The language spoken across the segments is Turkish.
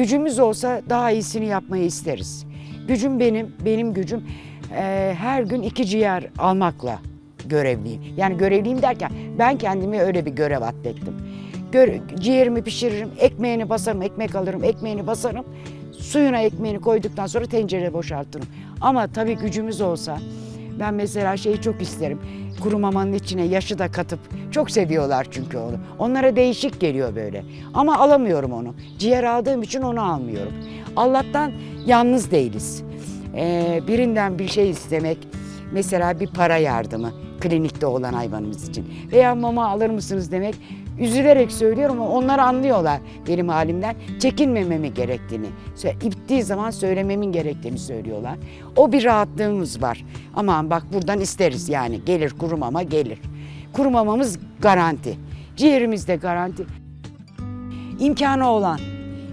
gücümüz olsa daha iyisini yapmayı isteriz. Gücüm benim, benim gücüm eee, her gün iki ciğer almakla görevliyim. Yani görevliyim derken ben kendimi öyle bir görev atlettim. Gör- ciğerimi pişiririm, ekmeğini basarım, ekmek alırım, ekmeğini basarım. Suyuna ekmeğini koyduktan sonra tencereye boşaltırım. Ama tabii gücümüz olsa ben mesela şeyi çok isterim. Kuru mamanın içine yaşı da katıp çok seviyorlar çünkü onu. Onlara değişik geliyor böyle. Ama alamıyorum onu. Ciğer aldığım için onu almıyorum. Allah'tan yalnız değiliz. Ee, birinden bir şey istemek mesela bir para yardımı klinikte olan hayvanımız için. Veya mama alır mısınız demek üzülerek söylüyorum ama onlar anlıyorlar benim halimden çekinmememi gerektiğini. Bittiği zaman söylememin gerektiğini söylüyorlar. O bir rahatlığımız var. Aman bak buradan isteriz yani. Gelir kuru mama gelir. Kuru mamamız garanti. Ciğerimiz de garanti. İmkanı olan,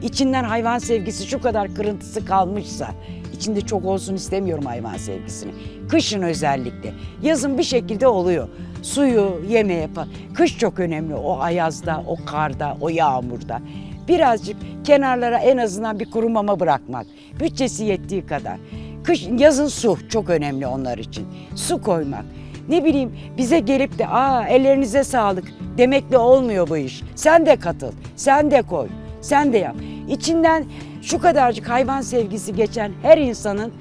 içinden hayvan sevgisi şu kadar kırıntısı kalmışsa, içinde çok olsun istemiyorum hayvan sevgisini. Kışın özellikle. Yazın bir şekilde oluyor. Suyu, yemeğe falan. Kış çok önemli. O ayazda, o karda, o yağmurda. Birazcık kenarlara en azından bir kuru mama bırakmak. Bütçesi yettiği kadar. Kış, yazın su çok önemli onlar için. Su koymak. Ne bileyim bize gelip de aa ellerinize sağlık demekle olmuyor bu iş. Sen de katıl, sen de koy, sen de yap. İçinden şu kadarcık hayvan sevgisi geçen her insanın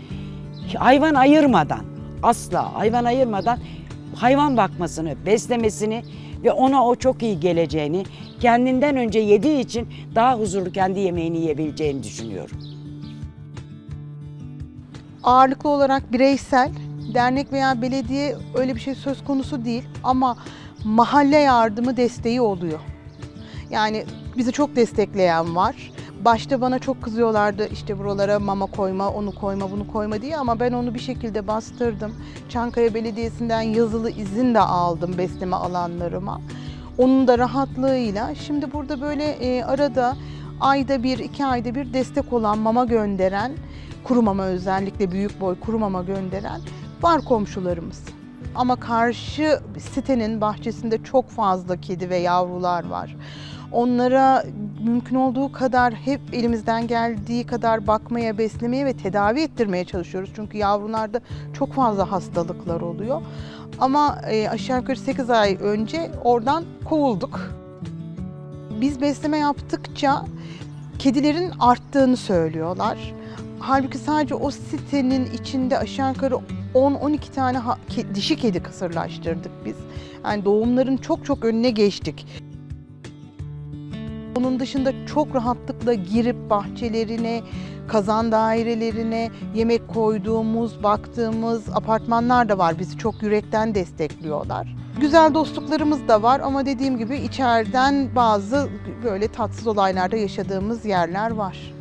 hayvan ayırmadan, asla hayvan ayırmadan hayvan bakmasını, beslemesini ve ona o çok iyi geleceğini, kendinden önce yediği için daha huzurlu kendi yemeğini yiyebileceğini düşünüyorum. ağırlıklı olarak bireysel, dernek veya belediye öyle bir şey söz konusu değil ama mahalle yardımı desteği oluyor. Yani bizi çok destekleyen var. Başta bana çok kızıyorlardı işte buralara mama koyma, onu koyma, bunu koyma diye ama ben onu bir şekilde bastırdım. Çankaya Belediyesi'nden yazılı izin de aldım besleme alanlarıma. Onun da rahatlığıyla şimdi burada böyle e, arada ayda bir, iki ayda bir destek olan mama gönderen, kuru mama özellikle büyük boy kuru mama gönderen var komşularımız. Ama karşı sitenin bahçesinde çok fazla kedi ve yavrular var. Onlara mümkün olduğu kadar hep elimizden geldiği kadar bakmaya, beslemeye ve tedavi ettirmeye çalışıyoruz. Çünkü yavrularda çok fazla hastalıklar oluyor. Ama e, aşağı yukarı 8 ay önce oradan kovulduk. Biz besleme yaptıkça kedilerin arttığını söylüyorlar. Halbuki sadece o sitenin içinde aşağı yukarı 10-12 tane dişi kedi kısırlaştırdık biz. Yani doğumların çok çok önüne geçtik. Onun dışında çok rahatlıkla girip bahçelerine, kazan dairelerine yemek koyduğumuz, baktığımız apartmanlar da var. Bizi çok yürekten destekliyorlar. Güzel dostluklarımız da var ama dediğim gibi içeriden bazı böyle tatsız olaylarda yaşadığımız yerler var.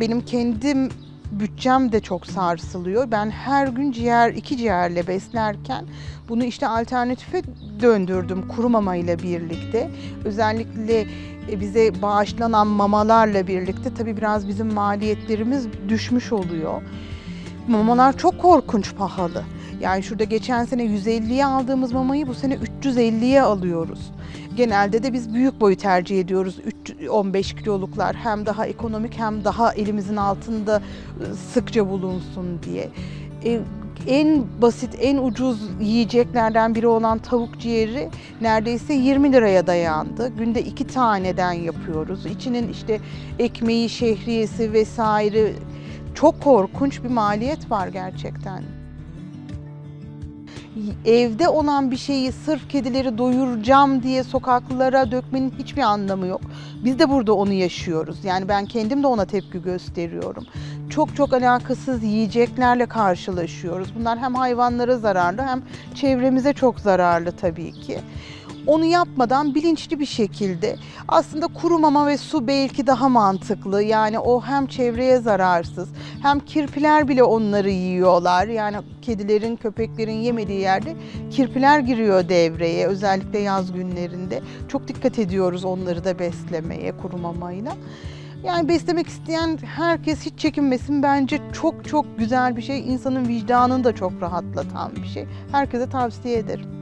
Benim kendim bütçem de çok sarsılıyor. Ben her gün ciğer, iki ciğerle beslerken bunu işte alternatife döndürdüm kuru mama ile birlikte. Özellikle e, bize bağışlanan mamalarla birlikte tabii biraz bizim maliyetlerimiz düşmüş oluyor. Mamalar çok korkunç pahalı. Yani şurada geçen sene 150'ye aldığımız mamayı bu sene 350'ye alıyoruz. Genelde de biz büyük boyu tercih ediyoruz. 3 15 kiloluklar hem daha ekonomik hem daha elimizin altında e, sıkça bulunsun diye. E, en basit, en ucuz yiyeceklerden biri olan tavuk ciğeri neredeyse 20 liraya dayandı. Günde iki taneden yapıyoruz. İçinin işte ekmeği, şehriyesi vesaire çok korkunç bir maliyet var gerçekten. Evde olan bir şeyi sırf kedileri doyuracağım diye sokaklara dökmenin hiçbir anlamı yok. Biz de burada onu yaşıyoruz. Yani ben kendim de ona tepki gösteriyorum. Çok çok alakasız yiyeceklerle karşılaşıyoruz. Bunlar hem hayvanlara zararlı hem çevremize çok zararlı tabii ki. Onu yapmadan bilinçli bir şekilde aslında kuru mama ve su belki daha mantıklı. Yani o hem çevreye zararsız hem kirpiler bile onları yiyorlar. Yani kedilerin, köpeklerin yemediği yerde kirpiler giriyor devreye özellikle yaz günlerinde. Çok dikkat ediyoruz onları da beslemeye kuru mamayla. Yani beslemek isteyen herkes hiç çekinmesin. Bence çok çok güzel bir şey. İnsanın vicdanını da çok rahatlatan bir şey. Herkese tavsiye ederim.